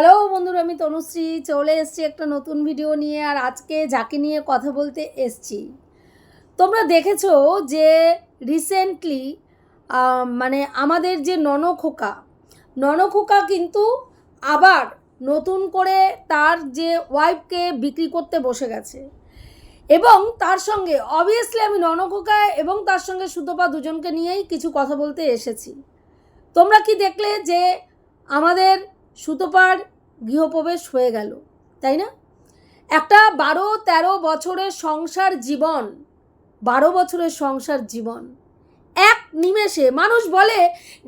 Hello বন্ধুরা, আমি তনুশ্রী। চলে এসেছি একটা নতুন ভিডিও নিয়ে, আর আজকে যাকে নিয়ে কথা বলতে এসছি। তোমরা দেখেছ যে রিসেন্টলি মানে আমাদের যে ননখোকা ননখোকা কিন্তু আবার নতুন করে তার যে ওয়াইফকে বিক্রি করতে বসে গেছে। এবং তার সঙ্গে অবভিয়াসলি আমি ননখোকা এবং তার সঙ্গে সুতপা দুজনকে নিয়েই কিছু কথা বলতে এসেছি। তোমরা কি দেখলে যে আমাদের সুতোপার গৃহপ্রবেশ হয়ে গেল, তাই না? একটা বারো তেরো বছরের সংসার জীবন, বারো বছরের সংসার জীবন, এক নিমেষে মানুষ বলে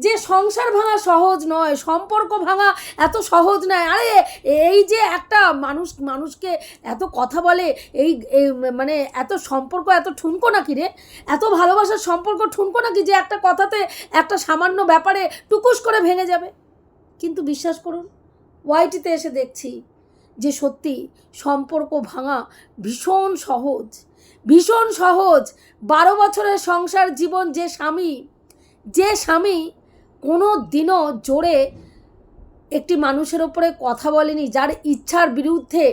যে সংসার ভাঙা সহজ নয়, সম্পর্ক ভাঙা এত সহজ নয়। আরে, এই যে একটা মানুষ, মানুষকে এত কথা বলে, এই মানে এত সম্পর্ক এত ঠুনকো নাকি রে? এত ভালোবাসার সম্পর্ক ঠুনকো নাকি যে একটা কথাতে একটা সামান্য ব্যাপারে টুকুস করে ভেঙে যাবে? কিন্তু বিশ্বাস করুন, ওয়াইটিতে এসে দেখছি যে সত্যি সম্পর্ক ভাঙা ভীষণ সহজ ভীষণ সহজ। বারো বছরের সংসার জীবন যে স্বামী যে স্বামী কোনো দিনও জোরে একটি মানুষের ওপরে কথা বলেনি, যার ইচ্ছার বিরুদ্ধে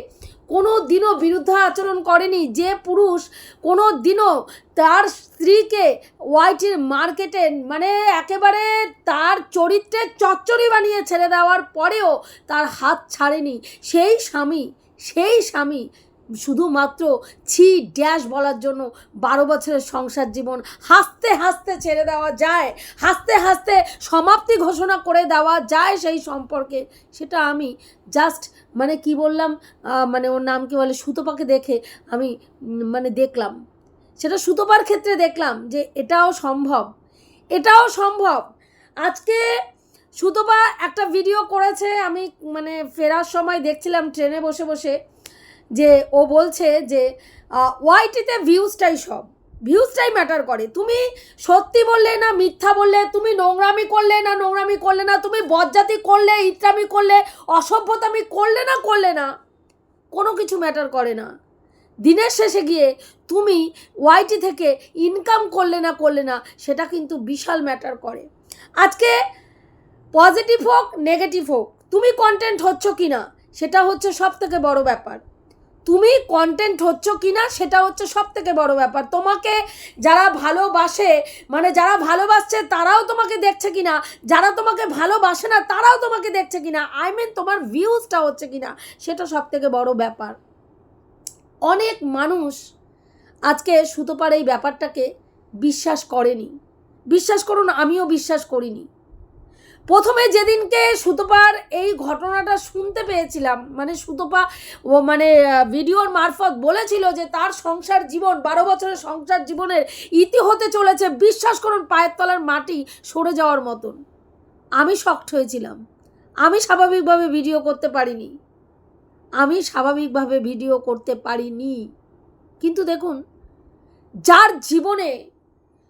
কোনো দিনও বিরুদ্ধ আচরণ করেনি। যে পুরুষ কোনো দিনও তার স্ত্রীকে ওয়াইটির মার্কেটে মানে একেবারে তার চরিত্রে চচ্চড়ি বানিয়ে ছেড়ে দেওয়ার পরেও তার হাত ছাড়েনি। সেই স্বামী সেই স্বামী শুধুমাত্র ছি ড্যাশ বলার জন্য বারো বছরের সংসার জীবন হাসতে হাসতে ছেড়ে দেওয়া যায়, হাসতে হাসতে সমাপ্তি ঘোষণা করে দেওয়া যায় সেই সম্পর্কে। সেটা আমি জাস্ট মানে কি বললাম মানে ওর নাম কি বলে, সুতোপাকে দেখে আমি মানে দেখলাম। সেটা সুতোপার ক্ষেত্রে দেখলাম যে এটাও সম্ভব এটাও সম্ভব। আজকে সুতোপা একটা ভিডিও করেছে, আমি মানে ফেরার সময় দেখছিলাম, ট্রেনে বসে বসে। যে ও বলছে যে ওয়াইটিতে ভিউজটাই সব। ভিউজটাই ম্যাটার করে। তুমি সত্যি বললে না, মিথ্যা বললে, তুমি নোংরামি করলে না, নোংরামি করলে না, তুমি বজ্জাতি করলে, ইত্রামি করলে, অসভ্যতামি করলে না করলে না, কোনো কিছু ম্যাটার করে না। দিনের শেষে গিয়ে তুমি ওয়াইটি থেকে ইনকাম করলে না করলে না, সেটা কিন্তু বিশাল ম্যাটার করে। আজকে পজিটিভ হোক নেগেটিভ হোক, তুমি কন্টেন্ট হচ্ছ কি না সেটা হচ্ছে সব থেকে বড় ব্যাপার। তুমি কন্টেন্ট হচ্ছ কি না সেটা হচ্ছে সব থেকে বড় ব্যাপার। তোমাকে যারা ভালোবাসে মানে যারা ভালোবাসছে তারাও তোমাকে দেখছে কি না যারা তোমাকে ভালোবাসে না তারাও তোমাকে দেখছে কি না আই মিন তোমার ভিউজটা হচ্ছে কি না সেটা সব থেকে বড় ব্যাপার। অনেক মানুষ আজকে সুতোপার এই ব্যাপারটাকে বিশ্বাস করেনি। বিশ্বাস করুন, আমিও বিশ্বাস করিনি। প্রথমে যেদিনকে সুতোপার এই ঘটনাটা শুনতে পেয়েছিলাম মানে সুতোপা, ও মানে ভিডিওর মারফত বলেছিল যে তার সংসার জীবন, বারো বছরের সংসার জীবনের ইতি হতে চলেছে, বিশ্বাস করুন পায়ের তলার মাটি সরে যাওয়ার মতন। আমি শক্ট হয়েছিলাম। আমি স্বাভাবিকভাবে ভিডিও করতে পারিনি। আমি স্বাভাবিকভাবে ভিডিও করতে পারিনি। কিন্তু দেখুন, যার জীবনে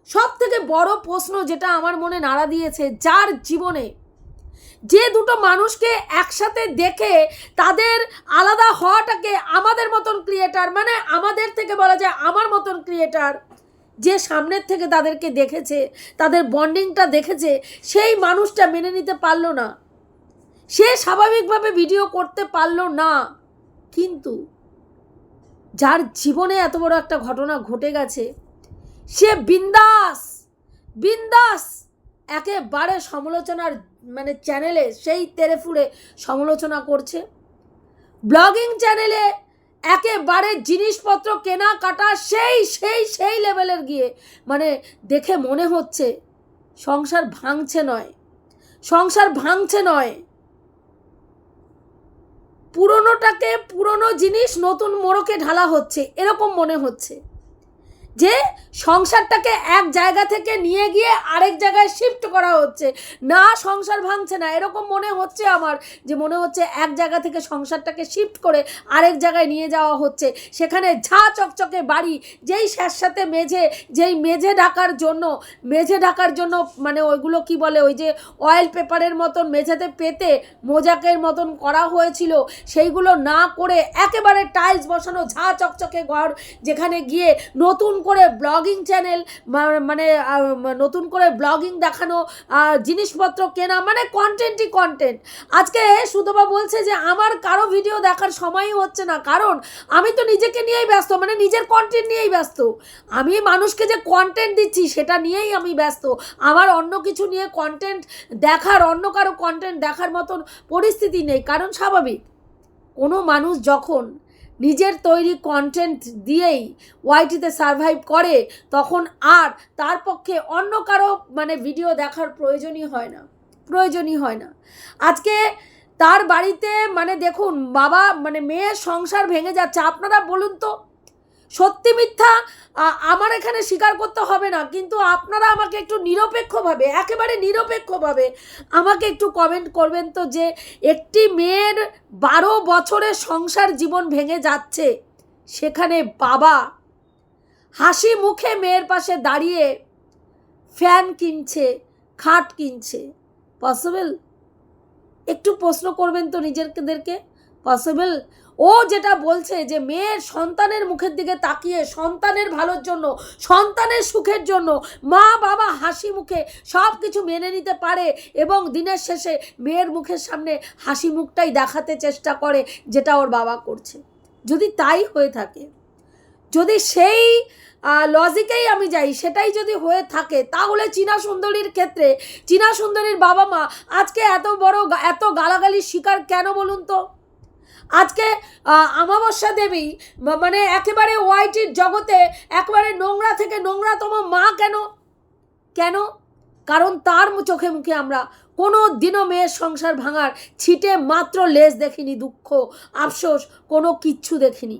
সব থেকে বড় প্রশ্ন যেটা আমার মনে নাড়া দিয়েছে, যার জীবনে যে দুটো মানুষকে একসাথে দেখে তাদের আলাদা হওয়াটাকে আমাদের মতন ক্রিয়েটার মানে আমাদের থেকে বলা যায় আমার মতন ক্রিয়েটার যে সামনের থেকে তাদেরকে দেখেছে, তাদের বন্ডিংটা দেখেছে, সেই মানুষটা মেনে নিতে পারল না। সে স্বাভাবিকভাবে ভিডিও করতে পারল না। কিন্তু যার জীবনে এত বড় একটা ঘটনা ঘটে গেছে সে বিন্দাস বিন্দাস। একেবারে সমালোচনার মানে চ্যানেলে সেই তেরে ফুড়ে সমালোচনা করছে। ব্লগিং চ্যানেলে একেবারে জিনিসপত্র কেনা কাটা সেই সেই সেই লেভেলের গিয়ে মানে দেখে মনে হচ্ছে সংসার ভাঙছে নয়, সংসার ভাঙছে নয়। পুরনোটাকে পুরনো জিনিস নতুন মোড়কে ঢালা হচ্ছে, এরকম মনে হচ্ছে। যে সংসারটাকে এক জায়গা থেকে নিয়ে গিয়ে আরেক জায়গায় শিফট করা হচ্ছে। না, সংসার ভাঙছে না। এরকম মনে হচ্ছে আমার যে মনে হচ্ছে এক জায়গা থেকে সংসারটাকে শিফট করে আরেক জায়গায় নিয়ে যাওয়া হচ্ছে। সেখানে ঝা চকচকে বাড়ি, যেই স্যার স্যাঁতস্যাঁতে মেঝে, যেই মেঝে ঢাকার জন্য, মেঝে ঢাকার জন্য মানে ওইগুলো কি বলে? ওই যে অয়েল পেপারের মতন মেঝেতে পেতে মোজাকের মতন করা হয়েছিল। সেইগুলো না করে একেবারে টাইলস বসানো, ঝা চকচকে ঘর, যেখানে গিয়ে নতুন করে ব্লগিং চ্যানেল মানে নতুন করে ব্লগিং দেখানো জিনিসপত্র কেনা মানে কন্টেন্টই কন্টেন্ট আজকে সুতপা বলছে যে, আমার কারও ভিডিও দেখার সময়ই হচ্ছে না। কারণ, আমি তো নিজেকে নিয়েই ব্যস্ত মানে নিজের কন্টেন্ট নিয়েই ব্যস্ত। আমি মানুষকে যে কন্টেন্ট দিচ্ছি, সেটা নিয়েই আমি ব্যস্ত। আমার অন্য কিছু নিয়ে কন্টেন্ট দেখার, অন্য কারও কন্টেন্ট দেখার মতন পরিস্থিতি নেই। কারণ স্বাভাবিক, কোনো মানুষ যখন নিজের তৈরি কন্টেন্ট দিয়েই ওয়াইটিতে সারভাইভ করে, তখন আর তার পক্ষে অন্য কারও মানে ভিডিও দেখার প্রয়োজনই হয় না, প্রয়োজনই হয় না। আজকে তার বাড়িতে মানে দেখুন, বাবা মানে মেয়ের সংসার ভেঙে যাচ্ছে। আপনারা বলুন তো সত্যি মিথ্যা? আমার এখানে স্বীকার করতে হবে না, কিন্তু আপনারা আমাকে একটু নিরপেক্ষভাবে, একেবারে নিরপেক্ষভাবে আমাকে একটু কমেন্ট করবেন তো যে একটি মেয়ের বারো বছরের সংসার জীবন ভেঙে যাচ্ছে, সেখানে বাবা হাসি মুখে মেয়ের পাশে দাঁড়িয়ে ফ্যান কিনছে, খাট কিনছে। পসিবল একটু প্রশ্ন করবেন তো নিজেদেরকে? পসিবল ও যেটা বলছে যে মেয়ের সন্তানের মুখের দিকে তাকিয়ে সন্তানের ভালোর জন্য, সন্তানের সুখের জন্য মা বাবা হাসি মুখে সব কিছু মেনে নিতে পারে এবং দিনের শেষে মেয়ের মুখের সামনে হাসি মুখটাই দেখাতে চেষ্টা করে যেটা ওর বাবা করছে। যদি তাই হয়ে থাকে, যদি সেই লজিকেই আমি যাই, সেটাই যদি হয়ে থাকে, তাহলে চীনা সুন্দরীর ক্ষেত্রে, চীনা সুন্দরীর বাবা মা আজকে এত বড় এত গালাগালির শিকার কেন বলুন তো? আজকে আমাবস্যা দেবী মানে একেবারে ওয়াইটির জগতে একেবারে নোংরা থেকে নোংরাতম মা কেন? কেন? কারণ তার চোখে মুখে আমরা কোনো দিনও মেয়ের সংসার ভাঙার ছিটে মাত্র লেজ দেখিনি দুঃখ, আফসোস, কোনো কিচ্ছু দেখিনি।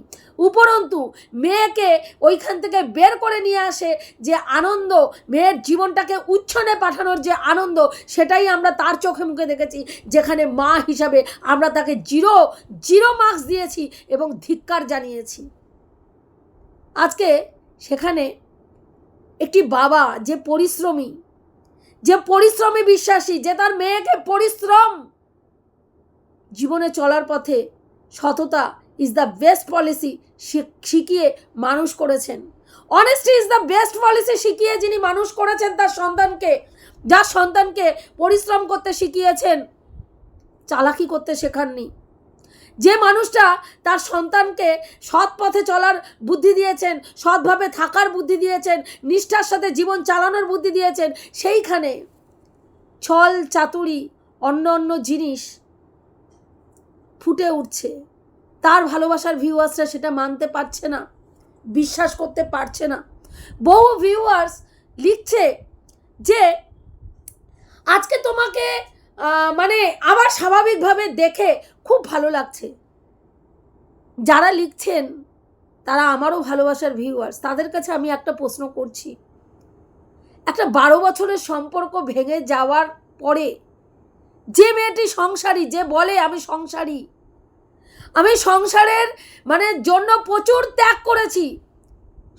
উপরন্তু, মেয়েকে ওইখান থেকে বের করে নিয়ে আসে যে আনন্দ, মেয়ের জীবনটাকে উচ্ছনে পাঠানোর যে আনন্দ, সেটাই আমরা তার চোখে মুখে দেখেছি, যেখানে মা হিসাবে আমরা তাকে জিরো জিরো মার্কস দিয়েছি এবং ধিক্কার জানিয়েছি। আজকে সেখানে একটি বাবা যে পরিশ্রমী যে পরিশ্রমী বিশ্বাসী, যে তার মেয়েকে পরিশ্রম। জীবনে চলার পথে সততা ইজ দ্য বেস্ট পলিসি শিখিয়ে মানুষ করেছেন। Honesty is the best policy শিখিয়ে যিনি মানুষ করেছেন তার সন্তানকে, যার সন্তানকে পরিশ্রম করতে শিখিয়েছেন, চালাকি করতে শেখাননি। যে মানুষটা তার সন্তানকে সৎ পথে চলার বুদ্ধি দিয়েছেন, সৎভাবে থাকার বুদ্ধি দিয়েছেন, নিষ্ঠার সাথে জীবন চালানোর বুদ্ধি দিয়েছেন, সেইখানে ছল চাতুরি, অন্য অন্য জিনিস ফুটে উঠছে। তার ভালোবাসার ভিউয়ার্সরা সেটা মানতে পারছে না, বিশ্বাস করতে পারছে না। বহু ভিউয়ার্স লিখছে যে, আজকে তোমাকে মানে আবার স্বাভাবিকভাবে দেখে খুব ভালো লাগছে। যারা লিখছেন, তারা আমারও ভালোবাসার ভিউয়ার্স তাদের কাছে আমি একটা প্রশ্ন করছি। একটা বারো বছরের সম্পর্ক ভেঙে যাওয়ার পরে যে মেয়েটি সংসারী, যে বলে আমি সংসারী, আমি সংসারের মানে জন্য প্রচুর ত্যাগ করেছি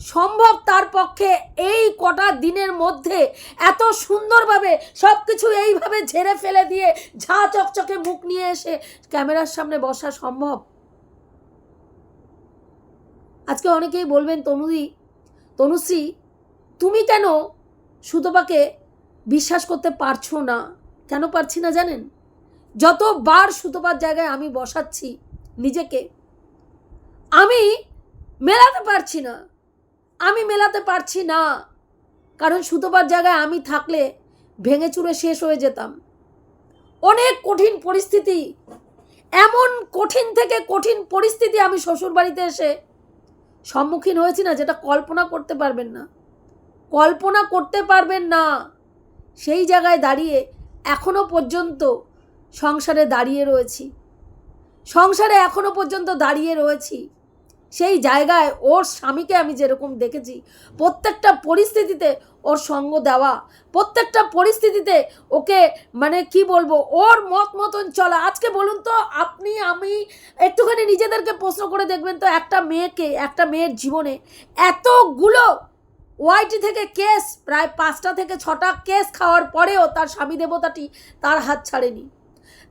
সম্ভব তার পক্ষে এই কটা দিনের মধ্যে এত সুন্দরভাবে সব কিছু এইভাবে ঝেড়ে ফেলে দিয়ে ঝা চকচকে মুখ নিয়ে এসে ক্যামেরার সামনে বসা সম্ভব? আজকে অনেকেই বলবেন, তনুদি, তনুশ্রী, তুমি কেন সুতপাকে বিশ্বাস করতে পারছ না? কেন পারছি না জানেন? যতবার সুতপার জায়গায় আমি বসাচ্ছি নিজেকে, আমি মেলাতে পারছি না। আমি মেলাতে পারছি না। কারণ সুতোবার জায়গায় আমি থাকলে ভেঙে চুরে শেষ হয়ে যেতাম। অনেক কঠিন পরিস্থিতি। এমন কঠিন থেকে কঠিন পরিস্থিতি আমি শ্বশুরবাড়িতে এসে সম্মুখীন হয়েছি না, যেটা কল্পনা করতে পারবেন না। কল্পনা করতে পারবেন না। সেই জায়গায় দাঁড়িয়ে এখনও পর্যন্ত সংসারে দাঁড়িয়ে রয়েছি। সংসারে এখনও পর্যন্ত দাঁড়িয়ে রয়েছি। সেই জায়গায় ওর স্বামীকে আমি যেরকম দেখেছি, প্রত্যেকটা পরিস্থিতিতে ওর সঙ্গ দেওয়া, প্রত্যেকটা পরিস্থিতিতে ওকে মানে কি বলব, ওর মত মতন চলা। আজকে বলুন তো, আপনি, আমি একটুখানি নিজেদেরকে প্রশ্ন করে দেখবেন তো, একটা মেয়েকে, একটা মেয়ের জীবনে এতগুলো ওয়াইটি থেকে কেস প্রায় পাঁচটা থেকে ছটা কেস খাওয়ার পরেও তার স্বামী দেবতাটি তার হাত ছাড়েনি।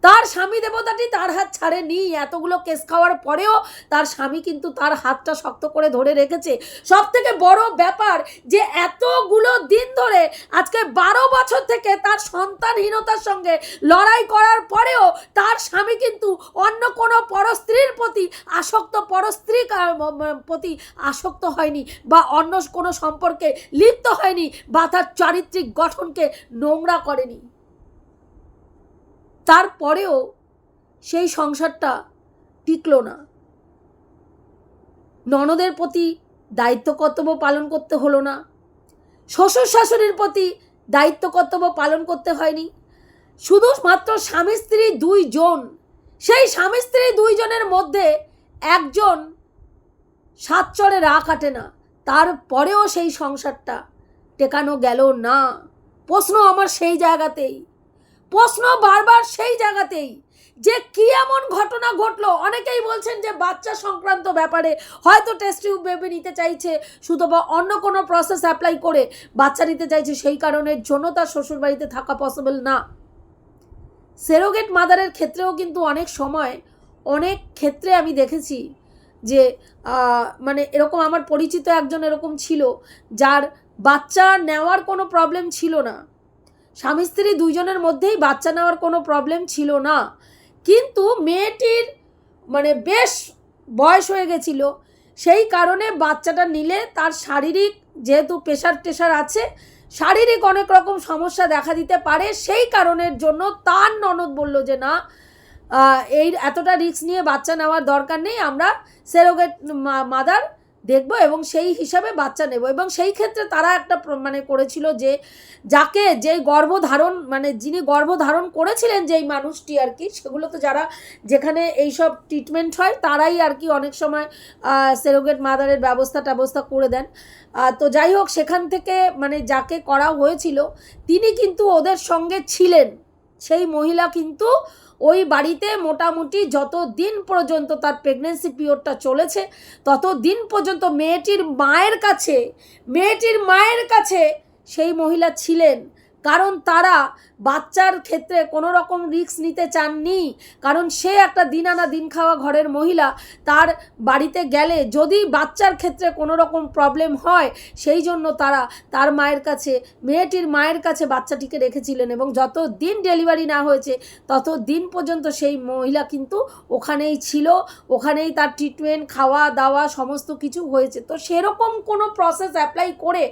তার স্বামী দেবতাটি তার হাত ছাড়েনি। এতগুলো কেস খাওয়ার পরেও তার স্বামী কিন্তু তার হাতটা শক্ত করে ধরে রেখেছে। সব থেকে বড় ব্যাপার যে এতগুলো দিন ধরে আজকে বারো বছর থেকে তার সন্তানহীনতার সঙ্গে লড়াই করার পরেও তার স্বামী কিন্তু অন্য কোনো পরস্ত্রীর প্রতি আসক্ত, পরস্ত্রী প্রতি আসক্ত হয়নি বা অন্য কোনো সম্পর্কে লিপ্ত হয়নি বা তার চারিত্রিক গঠনকে নোংরা করেনি। তারপরেও সেই সংসারটা টিকলো না। ননদের প্রতি দায়িত্ব কর্তব্য পালন করতে হলো না। শ্বশুর শাশুড়ির প্রতি দায়িত্ব কর্তব্য পালন করতে হয়নি। শুধুমাত্র স্বামী, স্ত্রী দুইজন, সেই স্বামী, স্ত্রী দুইজনের মধ্যে একজন সাত চড়ে রা কাটে না। তারপরেও সেই সংসারটা টেকানো গেল না। প্রশ্ন আমার সেই জায়গাতেই। প্রশ্ন বারবার সেই জায়গাতেই যে কি এমন ঘটনা ঘটলো? অনেকেই বলছেন যে বাচ্চা সংক্রান্ত ব্যাপারে হয়তো টেস্ট টিউব বেবি নিতে চাইছে শুধু বা অন্য কোনো প্রসেস অ্যাপ্লাই করে বাচ্চা নিতে চাইছে, সেই কারণের জন্য তার শ্বশুরবাড়িতে থাকা পসিবল না। সেরোগেট মাদারের ক্ষেত্রেও কিন্তু অনেক সময়, অনেক ক্ষেত্রে আমি দেখেছি যে মানে এরকম আমার পরিচিত একজন এরকম ছিল, যার বাচ্চা নেওয়ার কোনো প্রবলেম ছিল না। স্বামী স্ত্রী দুইজনের মধ্যেই বাচ্চা নেওয়ার কোনো প্রবলেম ছিল না। কিন্তু মেয়েটির মানে বেশ বয়স হয়ে গেছিল। সেই কারণে বাচ্চাটা নিলে তার শারীরিক যেহেতু প্রেশার টেশার আছে, শারীরিক অনেক রকম সমস্যা দেখা দিতে পারে। সেই কারণের জন্য তার ননদ বলল যে, না এই এতটা রিস্ক নিয়ে বাচ্চা নেওয়ার দরকার নেই। আমরা সেরোগেট মাদার দেখব এবং সেই হিসাবে বাচ্চা নেব। এবং সেই ক্ষেত্রে তারা একটা মানে করেছিল যে, যাকে যেই গর্ভধারণ মানে যিনি গর্ভধারণ করেছিলেন যেই মানুষটি আর কি সেগুলো তো যারা যেখানে এইসব ট্রিটমেন্ট হয়, তারাই আর কি অনেক সময় সেরোগেট মাদারের ব্যবস্থা ট্যাবস্থা করে দেন। তো যাই হোক, সেখান থেকে মানে যাকে করা হয়েছিল, তিনি কিন্তু ওদের সঙ্গে ছিলেন। সেই মহিলা কিন্তু ওই বাড়িতে মোটামুটি যত দিন পর্যন্ত তার প্রেগনেন্সি পিরিয়ডটা চলেছে তত দিন পর্যন্ত মেয়েটির মায়ের কাছে, মেয়েটির মায়ের কাছে সেই মহিলা ছিলেন। কারণ তারা বাচ্চার ক্ষেত্রে কোনো রকম রিস্ক নিতে চাননি, কারণ সে একটা দিন আনা দিন খাওয়া ঘরের মহিলা, তার বাড়িতে গেলে যদি বাচ্চার ক্ষেত্রে কোনো রকম প্রবলেম হয়, সেই জন্য তারা তার মায়ের কাছে, মেয়েটির মায়ের কাছে বাচ্চাটিকে রেখেছিলেন এবং যত দিন ডেলিভারি না হয়েছে তত দিন পর্যন্ত সেই মহিলা কিন্তু ওখানেই ছিল, ওখানেই তার ট্রিটমেন্ট খাওয়া দাওয়া সমস্ত কিছু হয়েছে। তো সেরকম কোনো প্রসেস অ্যাপ্লাই করে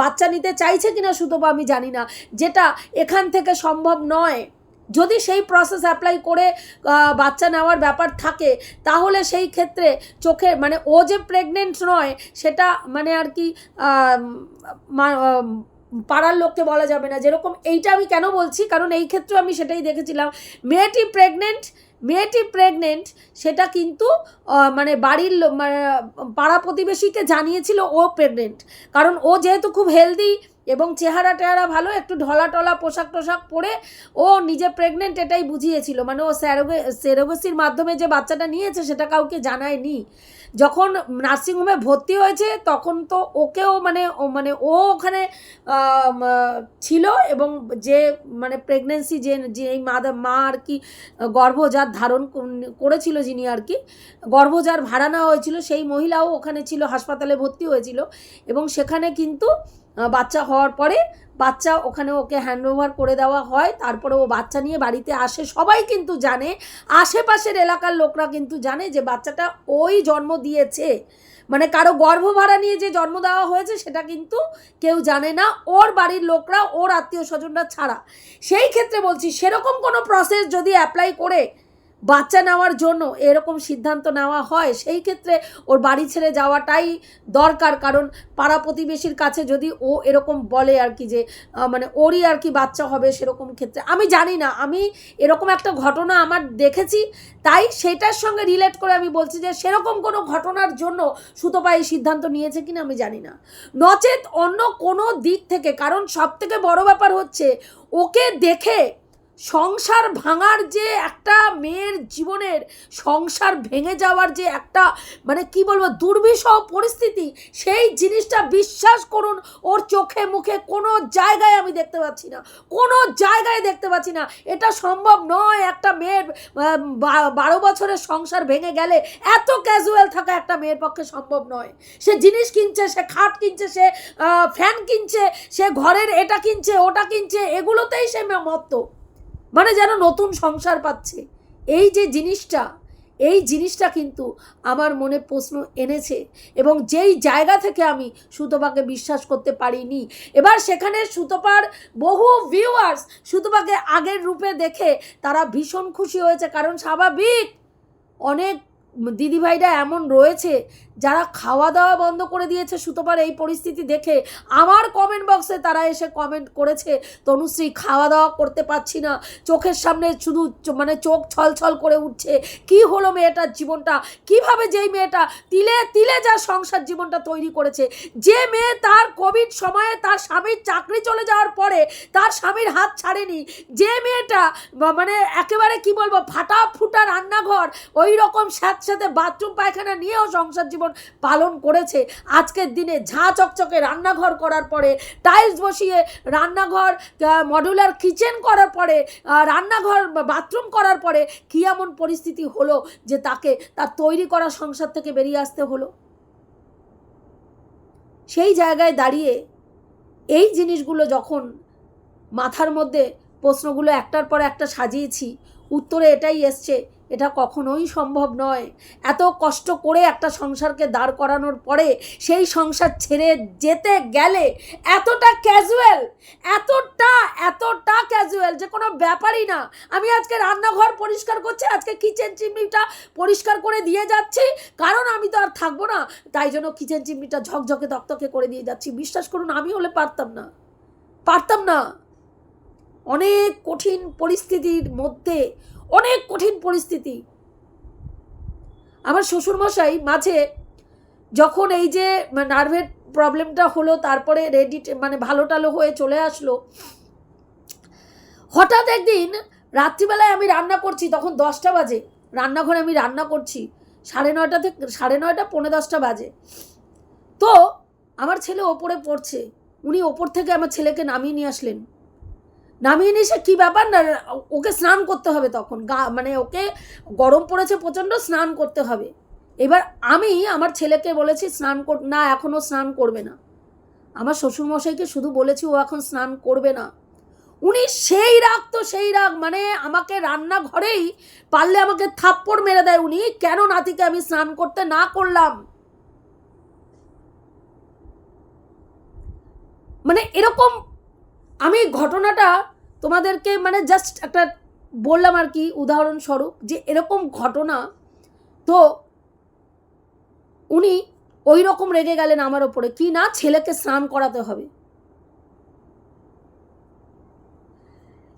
বাচ্চা নিতে চাইছে কিনা শুধু আমি জানি না, যেটা এখান থেকে সম্ভব নয়। যদি সেই প্রসেস অ্যাপ্লাই করে বাচ্চা নেওয়ার ব্যাপার থাকে, তাহলে সেই ক্ষেত্রে চোখে মানে ও যে প্রেগনেন্ট নয়, সেটা মানে আর কি পাড়ার লোককে বলা যাবে না। যেরকম এইটা আমি কেন বলছি? কারণ এই ক্ষেত্রে আমি সেটাই দেখেছিলাম। মেয়েটি প্রেগনেন্ট মেয়েটি প্রেগনেন্ট সেটা কিন্তু মানে বাড়ির মানে পাড়া প্রতিবেশীকে জানিয়েছিল ও প্রেগনেন্ট কারণ ও যেহেতু খুব হেলদি এবং চেহারা টেহারা ভালো, একটু ঢলা টলা পোশাক টোশাক পরে ও নিজে প্রেগনেন্ট এটাই বুঝিয়েছিল। মানে ও স্যারোগে সেরোগেসির মাধ্যমে যে বাচ্চাটা নিয়েছে সেটা কাউকে জানায়নি। যখন নার্সিংহোমে ভর্তি হয়েছে, তখন তো ওকেও মানে ও মানে ও ওখানে ছিল এবং যে মানে প্রেগনেন্সি যে যে এই মা মা আর কি, গর্ভজাত ধারণ করেছিল যিনি আর কি গর্ভজার ভাড়া নেওয়া হয়েছিল, সেই মহিলাও ওখানে ছিল, হাসপাতালে ভর্তি হয়েছিল এবং সেখানে কিন্তু বাচ্চা হওয়ার পরে বাচ্চা ওখানে ওকে হ্যান্ড ওভার করে দেওয়া হয়, তারপরে ও বাচ্চা নিয়ে বাড়িতে আসে। সবাই কিন্তু জানে, আশেপাশের এলাকার লোকরা কিন্তু জানে যে বাচ্চাটা ওই জন্ম দিয়েছে। মানে কারও গর্ভ ভাড়া নিয়ে যে জন্ম দেওয়া হয়েছে, সেটা কিন্তু কেউ জানে না। ওর বাড়ির লোকরা, ওর আত্মীয় স্বজনরা ছাড়া। সেই ক্ষেত্রে বলছি, সেরকম কোনো প্রসেস যদি অ্যাপ্লাই করে বাচ্চা নেওয়ার জন্য এরকম সিদ্ধান্ত নেওয়া হয়, সেই ক্ষেত্রে ওর বাড়ি ছেড়ে যাওয়াটাই দরকার। কারণ পাড়া প্রতিবেশীর কাছে যদি ও এরকম বলে আর কি যে মানে ওরই আর কি বাচ্চা হবে সেরকম ক্ষেত্রে, আমি জানি না। আমি এরকম একটা ঘটনা আমার দেখেছি, তাই সেটার সঙ্গে রিলেট করে আমি বলছি যে, সেরকম কোনো ঘটনার জন্য সুতপা এই সিদ্ধান্ত নিয়েছে কিনা আমি জানি না। নচেত অন্য কোনো দিক থেকে, কারণ সব থেকে বড় ব্যাপার হচ্ছে ওকে দেখে সংসার ভাঙার যে একটা মেয়ের জীবনের সংসার ভেঙে যাওয়ার যে একটা মানে কি বলব, দুর্বিষহ পরিস্থিতি, সেই জিনিসটা বিশ্বাস করুন, ওর চোখে মুখে কোনো জায়গায় আমি দেখতে পাচ্ছি না। কোনো জায়গায় দেখতে পাচ্ছি না। এটা সম্ভব নয় একটা মেয়ের বারো বছরের সংসার ভেঙে গেলে এত ক্যাজুয়াল থাকা একটা মেয়ের পক্ষে সম্ভব নয়। সে জিনিস কিনছে, সে খাট কিনছে, সে ফ্যান কিনছে, সে ঘরের এটা কিনছে, ওটা কিনছে, এগুলোতেই সে মত্ত। মানে যেন নতুন সংসার পাচ্ছে। এই যে জিনিসটা, এই জিনিসটা কিন্তু আমার মনে প্রশ্ন এনেছে এবং যেই জায়গা থেকে আমি সুতপাকে বিশ্বাস করতে পারিনি, এবার সেখানে সুতপার বহু ভিউয়ার্স সুতপাকে আগের রূপে দেখে তারা ভীষণ খুশি হয়েছে, কারণ স্বাভাবিক অনেক দিদিভাইরা এমন রয়েছে যারা খাওয়া দাওয়া বন্ধ করে দিয়েছে সুতপার এই পরিস্থিতি দেখে আমার কমেন্ট বক্সে তারা এসে কমেন্ট করেছে, তনুশ্রী খাওয়া দাওয়া করতে পারছি না। চোখের সামনে শুধু মানে চোখ ছলছল করে উঠছে। কি হলো মেয়েটার জীবনটা? কীভাবে যেই মেয়েটা তিলে তিলে যা সংসার জীবনটা তৈরি করেছে। যে মেয়ে তার কোভিড সময়ে তার স্বামীর চাকরি চলে যাওয়ার পরে তার স্বামীর হাত ছাড়েনি। যে মেয়েটা মানে একেবারে কি বলব ফাটা ফুটা রান্নাঘর, ওই রকম স্যাঁতস্যাঁতে বাথরুম পায়খানা নিয়েও সংসার জীবন পালন করেছে। আজকের দিনে ঝাঁ চকচকে রান্নাঘর করার পরে টাইলস বসিয়ে রান্নাঘর মডুলার কিচেন করার পরে রান্নাঘর বাথরুম করার পরে কী এমন পরিস্থিতি হলো যে তাকে, তার তৈরি করা সংসার থেকে বেরিয়ে আসতে হলো? সেই জায়গায় দাঁড়িয়ে এই জিনিসগুলো যখন মাথার মধ্যে প্রশ্নগুলো একটার পর একটা সাজিয়েছি উত্তরে এটাই এসছে, এটা কখনোই সম্ভব নয়। এত কষ্ট করে একটা সংসারকে দাঁড় করানোর পরে সেই সংসার ছেড়ে যেতে গেলে এতটা ক্যাজুয়াল এতটা এতটা ক্যাজুয়াল যে কোনো ব্যাপারই না। আমি আজকে রান্নাঘর পরিষ্কার করছি, আজকে কিচেন চিমনিটা পরিষ্কার করে দিয়ে যাচ্ছি। কারণ আমি তো আর থাকব না, তাই জন্য কিচেন চিমনিটা ঝকঝকে তকতকে করে দিয়ে যাচ্ছি। বিশ্বাস করুন আমি হলে পারতাম না। পারতাম না। অনেক কঠিন পরিস্থিতির মধ্যে, অনেক কঠিন পরিস্থিতি। আমার শ্বশুরমশাই মাঝে যখন এই যে নার্ভের প্রবলেমটা হলো, তারপরে রেডি মানে ভালো টালো হয়ে চলে আসলো, হঠাৎ একদিন রাত্রিবেলায় আমি রান্না করছি, তখন দশটা বাজে। রান্নাঘরে আমি রান্না করছি, সাড়ে নয়টা থেকে, সাড়ে নয়টা, পৌনে দশটা বাজে। তো আমার ছেলে ওপরে পড়ছে, উনি ওপর থেকে আমার ছেলেকে নামিয়ে নিয়ে আসলেন। নামিয়ে নিয়ে এসে কী ব্যাপার না, ওকে স্নান করতে হবে তখন। গা মানে ওকে গরম পড়েছে প্রচণ্ড, স্নান করতে হবে। এবার আমি আমার ছেলেকে বলেছি, স্নান কর না এখনও স্নান করবে না। আমার শ্বশুরমশাইকে শুধু বলেছি, ও এখন স্নান করবে না। উনি সেই রাগ তো, সেই রাগ। মানে আমাকে রান্নাঘরেই পারলে আমাকে থাপ্পড় মেরে দেয় উনি, কেন নাতিকে আমি স্নান করতে না করলাম? মানে এরকম আমি ঘটনাটা তোমাদেরকে মানে জাস্ট একটা বললাম আর কি উদাহরণস্বরূপ যে এরকম ঘটনা, তো উনি ওই রকম রেগে গেলেন আমার ওপরে কি না ছেলেকে স্নান করাতে হবে।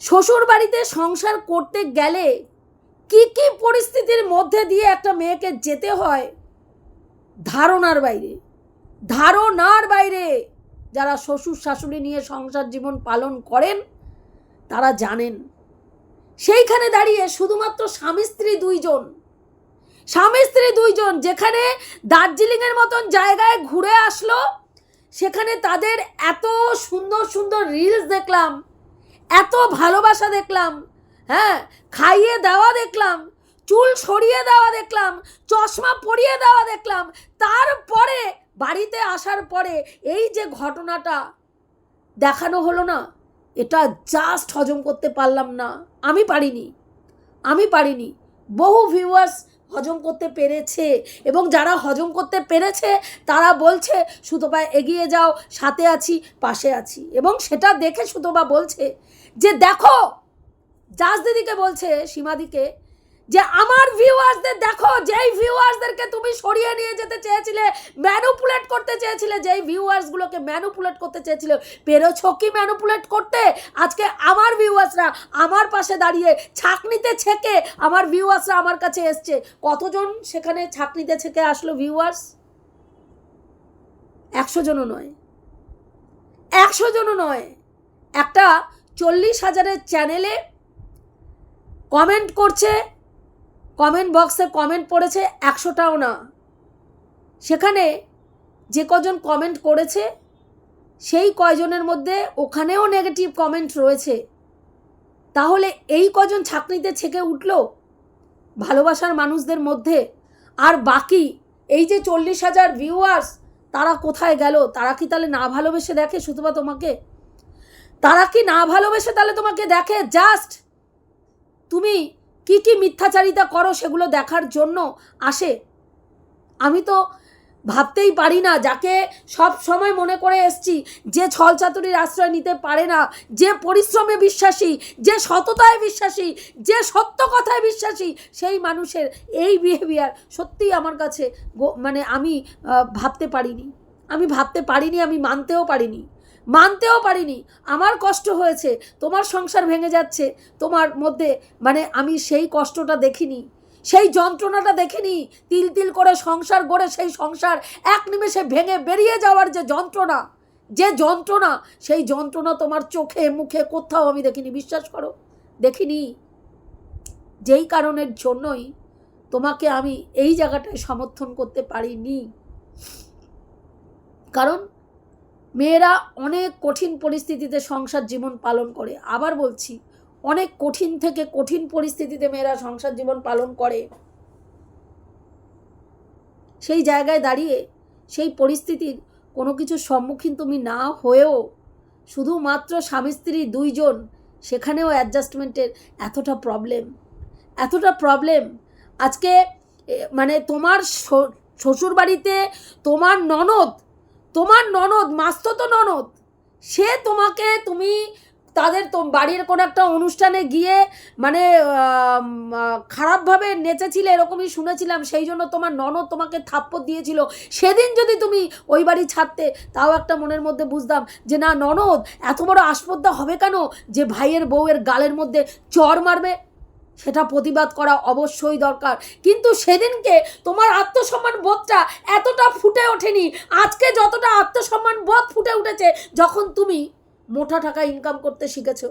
শ্বশুর বাড়িতে সংসার করতে গেলে কি কি পরিস্থিতির মধ্যে দিয়ে একটা মেয়েকে যেতে হয় ধারণার বাইরে ধারণার বাইরে যারা শ্বশুর শাশুড়ি নিয়ে সংসার জীবন পালন করেন তারা জানেন। সেইখানে দাঁড়িয়ে শুধুমাত্র স্বামী স্ত্রী দুইজন। স্বামী স্ত্রী দুইজন যেখানে দার্জিলিংয়ের মতন জায়গায় ঘুরে আসলো, সেখানে তাদের এত সুন্দর সুন্দর রিলস দেখলাম, এত ভালোবাসা দেখলাম হ্যাঁ খাইয়ে দেওয়া দেখলাম, চুল সরিয়ে দেওয়া দেখলাম, চশমা পরিয়ে দেওয়া দেখলাম, তারপরে বাড়িতে আসার পরে এই যে ঘটনাটা দেখানো হলো না। এটা জাস্ট হজম করতে পারলাম না। আমি পারিনি। আমি পারিনি। বহু ভিউয়ার্স হজম করতে পেরেছে এবং যারা হজম করতে পেরেছে, তারা বলছে সুতোপা এগিয়ে যাও, সাথে আছি, পাশে আছি। এবং সেটা দেখে সুতোবা বলছে যে, দেখো! জাজ দিদিকে বলছে, সীমাদিকে যে আমার ভিউয়ার্সদের দেখো, যেই ভিউয়ার্সদেরকে তুমি সরিয়ে নিয়ে যেতে চেয়েছিলে ম্যানুপুলেট করতে চেয়েছিলে, যেই ভিউয়ার্সগুলোকে ম্যানুপুলেট করতে চেয়েছিলে, পেরেছ কি ম্যানুপুলেট করতে? আজকে আমার ভিউয়ার্সরা আমার পাশে দাঁড়িয়ে ছাকনিতে ছেকে আমার ভিউয়ার্সরা আমার কাছে এসছে। কতজন সেখানে ছাকনিতে ছেকে আসলো ভিউয়ার্স একশো জনও নয়। একশো জনও নয়। একটা চল্লিশ হাজারের চ্যানেলে কমেন্ট করছে কমেন্ট বক্সে কমেন্ট পড়েছে একশোটাও না। সেখানে যে কজন কমেন্ট করেছে, সেই কয়জনের মধ্যে ওখানেও নেগেটিভ কমেন্ট রয়েছে। তাহলে এই কজন ছাকনিতে ছেকে উঠল ভালোবাসার মানুষদের মধ্যে? আর বাকি এই যে চল্লিশ হাজার ভিউয়ার্স তারা কোথায় গেল? তারা কি তাহলে না ভালোবেসে দেখে শুধুবা তোমাকে? তারা কি না ভালোবেসে তাহলে তোমাকে দেখে? জাস্ট তুমি কি কি মিথ্যাচারিতা করো সেগুলো দেখার জন্য আসে? আমি তো ভাবতেই পারি না, যাকে সব সময় মনে করে এসছি, যে ছলচাতুরির আশ্রয় নিতে পারে না, যে পরিশ্রমে বিশ্বাসী, যে সততায় বিশ্বাসী, যে সত্য কথায় বিশ্বাসী, সেই মানুষের এই বিহেভিয়ার সত্যিই আমার কাছে মানে আমি ভাবতে পারিনি। আমি ভাবতে পারিনি, আমি মানতেও পারিনি। মানতেও পারিনি। আমার কষ্ট হয়েছে, তোমার সংসার ভেঙে যাচ্ছে, তোমার মধ্যে মানে আমি সেই কষ্টটা দেখিনি, সেই যন্ত্রণাটা দেখিনি, তিল তিল করে সংসার গড়ে সেই সংসার এক নিমেষে ভেঙে বেরিয়ে যাওয়ার যে যন্ত্রণা যে যন্ত্রণা, সেই যন্ত্রণা তোমার চোখে, মুখে কোথাও আমি দেখিনি, বিশ্বাস করো, দেখিনি। যেই কারণের জন্যই তোমাকে আমি এই জায়গাটায় সমর্থন করতে পারিনি। কারণ মেয়েরা অনেক কঠিন পরিস্থিতিতে সংসার জীবন পালন করে। আবার বলছি, অনেক কঠিন থেকে কঠিন পরিস্থিতিতে মেয়েরা সংসার জীবন পালন করে। সেই জায়গায় দাঁড়িয়ে সেই পরিস্থিতির কোনো কিছুর সম্মুখীন তুমি না হয়েও শুধুমাত্র স্বামী স্ত্রী দুইজন, সেখানেও অ্যাডজাস্টমেন্টের এতটা প্রবলেম। এতটা প্রবলেম, আজকে মানে তোমার শ- শ্বশুরবাড়িতে তোমার ননদ তোমার ননদ, মাস্ত তো ননদ, সে তোমাকে তুমি তাদের তো বাড়ির কোনো একটা অনুষ্ঠানে গিয়ে মানে খারাপভাবে নেচেছিলে এরকমই শুনেছিলাম, সেই জন্য তোমার ননদ তোমাকে থাপ্পড় দিয়েছিল। সেদিন যদি তুমি ওই বাড়ি ছাড়তে, তাও একটা মনের মধ্যে বুঝতাম যে না, ননদ, এত বড় আসপদ্দা হবে কেন যে ভাইয়ের বউয়ের গালের মধ্যে চর মারবে? সেটা প্রতিবাদ করা অবশ্যই দরকার। কিন্তু সেদিনকে তোমার আত্মসম্মান বোধটা এতটা ফুটে ওঠেনি। আজকে যতটা আত্মসম্মান বোধ ফুটে উঠেছে, যখন তুমি মোটা টাকা ইনকাম করতে শিখেছো।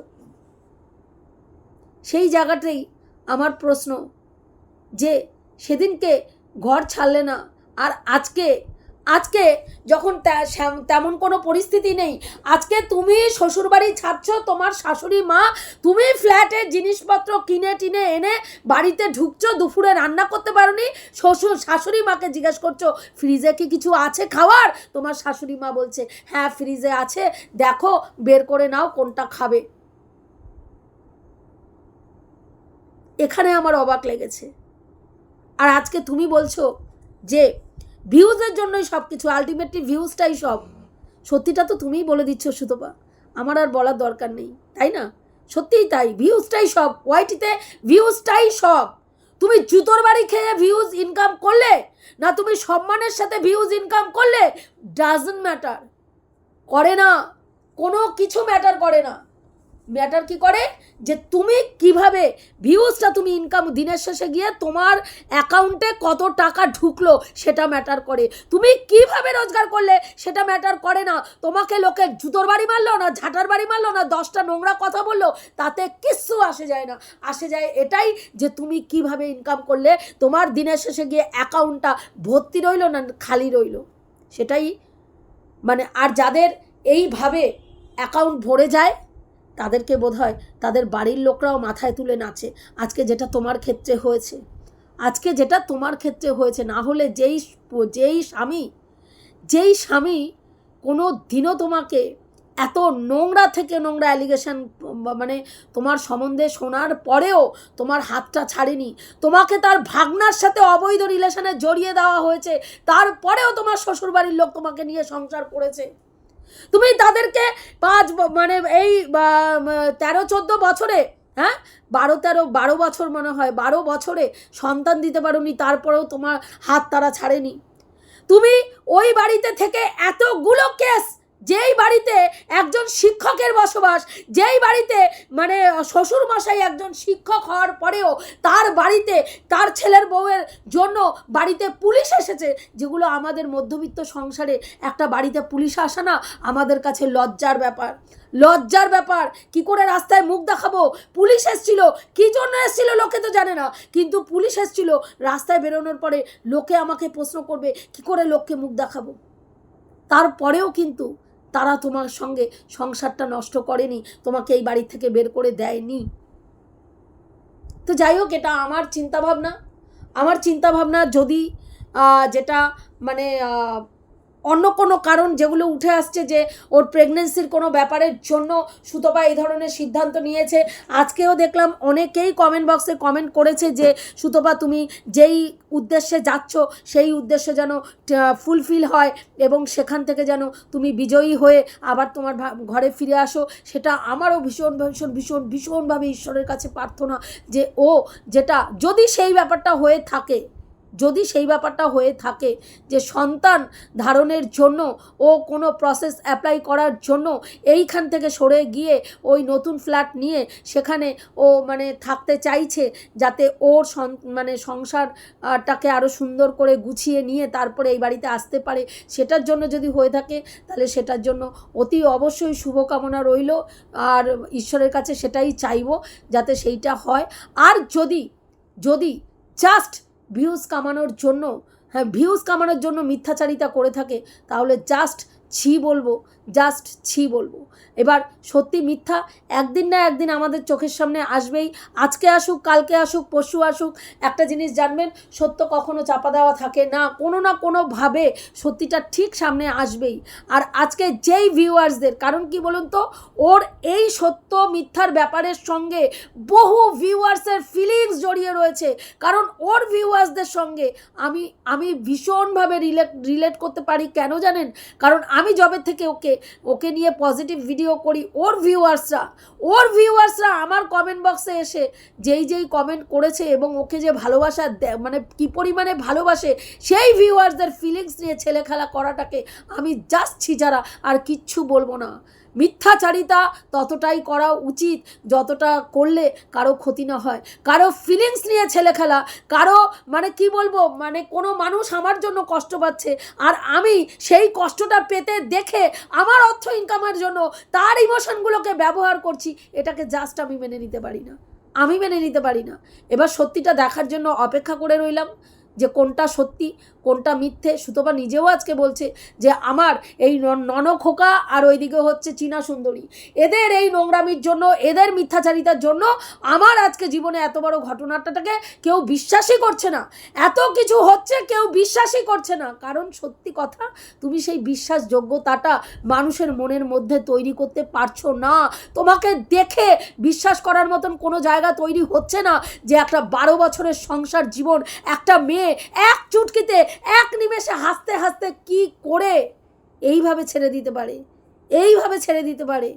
সেই জায়গাটাই আমার প্রশ্ন যে সেদিনকে ঘর ছাড়লে না, আর আজকে আজকে যখন তেমন কোনো পরিস্থিতি নেই, আজকে তুমি শ্বশুরবাড়ি ছাড়ছ, তোমার শাশুড়ি মা তুমি ফ্ল্যাটের জিনিসপত্র কিনে টিনে এনে বাড়িতে ঢুকছো, দুপুরে রান্না করতে পারোনি, শ্বশুর শাশুড়ি মাকে জিজ্ঞেস করছ, ফ্রিজে কি কিছু আছে খাওয়ার? তোমার শাশুড়ি মা বলছে হ্যাঁ ফ্রিজে আছে, দেখো, বের করে নাও, কোনটা খাবে? এখানে আমার অবাক লেগেছে। আর আজকে তুমি বলছো যে ভিউজের জন্যই সব কিছু আলটিমেটলি ভিউজটাই সব। সত্যিটা তো তুমিই বলে দিচ্ছ সুতপা। আমার আর বলার দরকার নেই, তাই না? সত্যিই তাই ভিউজটাই সব। ওয়াইটিতে ভিউজটাই সব। তুমি জুতোর বাড়ি খেয়ে ভিউজ ইনকাম করলে, না তুমি সম্মানের সাথে ভিউজ ইনকাম করলে ডাজন্ট ম্যাটার করে না। কোনো কিছু ম্যাটার করে না। ম্যাটার কি করে? যে তুমি কীভাবে ভিউজটা তুমি ইনকাম দিনের শেষে গিয়ে তোমার অ্যাকাউন্টে কত টাকা ঢুকলো সেটা ম্যাটার করে। তুমি কীভাবে রোজগার করলে সেটা ম্যাটার করে না। তোমাকে লোকে জুতোর বাড়ি মারলো না, ঝাঁটার বাড়ি মারলো না, দশটা নোংরা কথা বলল, তাতে কিচ্ছু আসে যায় না। আসে যায় এটাই যে তুমি কীভাবে ইনকাম করলে তোমার দিনের শেষে গিয়ে অ্যাকাউন্টটা ভর্তি রইল না, খালি রইল। সেটাই মানে আর যাদের এইভাবে অ্যাকাউন্ট ভরে যায় তাদেরকে বোধ হয় তাদের বাড়ির লোকরাও মাথায় তুলে নাচে। আজকে যেটা তোমার ক্ষেত্রে হয়েছে। আজকে যেটা তোমার ক্ষেত্রে হয়েছে, না হলে যেই যেই স্বামী যেই স্বামী কোনো দিনও তোমাকে এত নোংরা থেকে নোংরা অ্যালিগেশন মানে তোমার সম্বন্ধে শোনার পরেও তোমার হাতটা ছাড়েনি। তোমাকে তার ভাগনার সাথে অবৈধ রিলেশনে জড়িয়ে দেওয়া হয়েছে। তারপরেও তোমার শ্বশুরবাড়ির লোক তোমাকে নিয়ে সংসার করেছে। তুমি তাদেরকে পাঁচ মানে এই তেরো চোদ্দ বছরে হ্যাঁ? বারো তেরো, বারো বছর মনে হয়, বারো বছরে সন্তান দিতে পারো নি তারপরেও তোমার হাত তারা ছাড়েনি। তুমি ওই বাড়িতে থেকে এতগুলো কেস যেই বাড়িতে একজন শিক্ষকের বসবাস, যেই বাড়িতে মানে শ্বশুর মশাই একজন শিক্ষক হওয়ার পরেও তার বাড়িতে তার ছেলের বউয়ের জন্য বাড়িতে পুলিশ এসেছে, যেগুলো আমাদের মধ্যবিত্ত সংসারে একটা বাড়িতে পুলিশ আসা না, আমাদের কাছে লজ্জার ব্যাপার। লজ্জার ব্যাপার, কি করে রাস্তায় মুখ দেখাবো? পুলিশ এসছিল, কি জন্য এসছিল লোকে তো জানে না, কিন্তু পুলিশ এসছিল, রাস্তায় বেরোনোর পরে লোকে আমাকে প্রশ্ন করবে, কি করে লোককে মুখ দেখাবো? তারপরেও কিন্তু তারা তোমার সঙ্গে সংসারটা নষ্ট করেনি, তোমাকে এই বাড়ি থেকে বের করে দেয়নি। তো যাই হোক, এটা আমার চিন্তাভাবনা। আমার চিন্তাভাবনা যদি যেটা মানে অন্য কোনো কারণ যেগুলো উঠে আসছে যে ওর প্রেগনেন্সির কোনো ব্যাপারের জন্য সুতপা এই ধরনের সিদ্ধান্ত নিয়েছে। আজকেও দেখলাম অনেকেই কমেন্ট বক্সে কমেন্ট করেছে যে, সুতপা তুমি যেই উদ্দেশ্যে যাচ্ছ, সেই উদ্দেশ্য যেন ফুলফিল হয় এবং সেখান থেকে যেন তুমি বিজয়ী হয়ে আবার তোমার ঘরে ফিরে আসো। সেটা আমারও ভীষণ ভীষণ ভীষণ, ভীষণভাবে ঈশ্বরের কাছে প্রার্থনা যে ও যেটা, যদি সেই ব্যাপারটা হয়ে থাকে যদি সেই ব্যাপারটা হয়ে থাকে যে সন্তান ধারণের জন্য ও কোনো প্রসেস অ্যাপ্লাই করার জন্য এইখান থেকে সরে গিয়ে ওই নতুন ফ্ল্যাট নিয়ে সেখানে ও মানে থাকতে চাইছে যাতে ওর মানে সংসারটাকে আরও সুন্দর করে গুছিয়ে নিয়ে তারপরে এই বাড়িতে আসতে পারে সেটার জন্য যদি হয়ে থাকে তাহলে সেটার জন্য অতি অবশ্যই শুভকামনা রইল। আর ঈশ্বরের কাছে সেটাই চাইব যাতে সেইটা হয়। আর যদি যদি জাস্ট ভিউজ কামানোর জন্য হ্যাঁ ভিউজ কামানোর জন্য মিথ্যাচারিতা করে থাকে তাহলে জাস্ট ছি বলব জাস্ট ছি বলব। এবার সত্যি মিথ্যা একদিন না একদিন আমাদের চোখের সামনে আসবেই। আজকে আসুক, কালকে আসুক, পরশু আসুক, একটা জিনিস জানবেন, সত্য কখনো চাপা দেওয়া থাকে না। কোনো না কোনোভাবে সত্যিটা ঠিক সামনে আসবেই। আর আজকে যেই ভিউয়ার্সদের কারণ কি বলুন তো? ওর এই সত্য মিথ্যার ব্যাপারের সঙ্গে বহু ভিউয়ার্সের ফিলিংস জড়িয়ে রয়েছে। কারণ ওর ভিউয়ার্সদের সঙ্গে আমি আমি ভীষণভাবে রিলেট রিলেট করতে পারি। কেন জানেন? কারণ আমি জবে থেকে ওকে ওকে নিয়ে পজিটিভ ভিডিও করি, ওর ভিউয়ার্সরা ওর ভিউয়ার্সরা আমার কমেন্ট বক্সে এসে যেই যেই কমেন্ট করেছে এবং ওকে যে ভালোবাসা মানে কী পরিমাণে ভালোবাসে, সেই ভিউয়ার্সদের ফিলিংস নিয়ে ছেলে খেলা করাটাকে আমি জাস্ট ছিজারা, আর কিচ্ছু বলব না। মিথ্যাচারিতা ততটাই করা উচিত যতটা করলে কারও ক্ষতি না হয়। কারও ফিলিংস নিয়ে ছেলে খেলা, কারও মানে কি বলব মানে কোনো মানুষ আমার জন্য কষ্ট পাচ্ছে আর আমি সেই কষ্টটা পেতে দেখে আমার অর্থ ইনকামের জন্য তার ইমোশনগুলোকে ব্যবহার করছি, এটাকে জাস্ট আমি মেনে নিতে পারি না। আমি মেনে নিতে পারি না। এবার সত্যিটা দেখার জন্য অপেক্ষা করে রইলাম যে কোনটা সত্যি কোনটা মিথ্যে? সুতপা নিজেও আজকে বলছে যে আমার এই ন- ননখোকা আর ওইদিকে হচ্ছে চীনা সুন্দরী। এদের এই নোংরামির জন্য, এদের মিথ্যাচারিতার জন্য আমার আজকে জীবনে এত বড় ঘটনাটাকে কেউ বিশ্বাসই করছে না। এত কিছু হচ্ছে কেউ বিশ্বাসই করছে না। কারণ সত্যি কথা, তুমি সেই বিশ্বাসযোগ্যতাটা মানুষের মনের মধ্যে তৈরি করতে পারছ না। তোমাকে দেখে বিশ্বাস করার মতন কোনো জায়গা তৈরি হচ্ছে না যে একটা বারো বছরের সংসার জীবন, একটা মেয়ে, এক চুটকিতে এক নিমেষে হাসতে হাসতে কি করে এইভাবে ছেড়ে দিতে পারে? এইভাবে ছেড়ে দিতে পারে?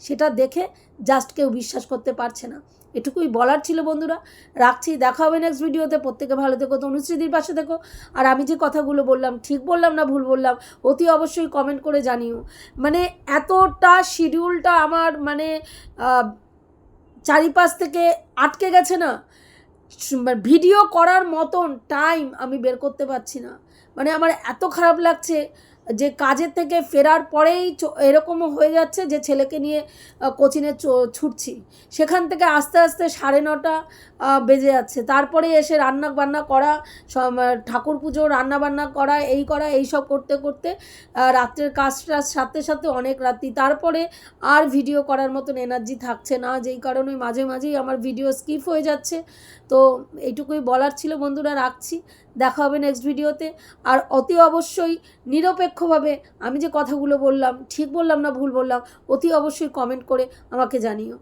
সেটা দেখে জাস্ট কেউ বিশ্বাস করতে পারছে না। এটুকুই বলার ছিল বন্ধুরা। রাখছি, দেখা হবে নেক্সট ভিডিওতে প্রত্যেকে ভালো থেকো, তনুশ্রীদির পাশে থেকো। আর আমি যে কথাগুলো বললাম, ঠিক বললাম না ভুল বললাম, অতি অবশ্যই কমেন্ট করে জানিও। মানে এতটা শিডিউলটা আমার মানে চারিপাশ থেকে আটকে গেছে না। ভিডিও করার মতন টাইম আমি বের করতে পারছি না। মানে আমার এত খারাপ লাগছে যে কাজের থেকে ফেরার পরেই এরকমও হয়ে যাচ্ছে যে ছেলেকে নিয়ে চ- ছুটছি। সেখান থেকে আস্তে আস্তে সাড়ে নটা বেজে যাচ্ছে। তারপরে এসে রান্না বান্না করা ঠাকুর পুজো, রান্না বান্না করা, এই করা, এই সব করতে করতে রাত্রের কাজটার সাথে সাথে অনেক রাত্রি। তারপরে আর ভিডিও করার মতন এনার্জি থাকছে না। যেই কারণে মাঝে মাঝেই আমার ভিডিও স্কিপ হয়ে যাচ্ছে। তো এইটুকুই বলার ছিল বন্ধুরা, রাখছি। দেখা হবে নেক্সট ভিডিওতে আর অতি অবশ্যই নিরপেক্ষভাবে আমি যে কথাগুলো বললাম, ঠিক বললাম না ভুল বললাম, অতি অবশ্যই কমেন্ট করে আমাকে জানিও।